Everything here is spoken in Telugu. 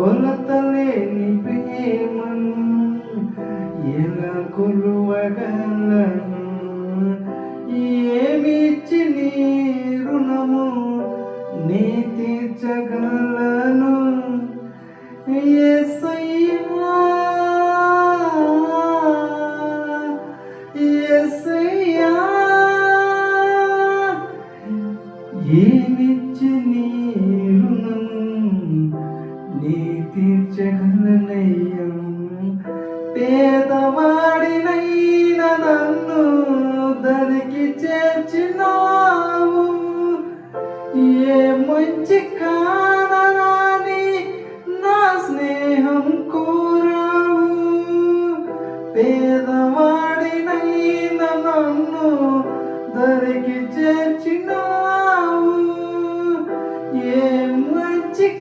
కొలతలేని ప్రేమను ఎలా కొలువగలను? ఏమిచ్చి నీ రుణము నీ తీర్చగలను? ఎస్ఐయా ఏమి కరుణించగలనయ్యం పేదవాడినైన నన్ను దరికి చేర్చినావు. ఏ మంచి కానరాని నా స్నేహం కోరావు. పేదవాడినైన నన్ను దరికి చేర్చినావు. ఏ మంచి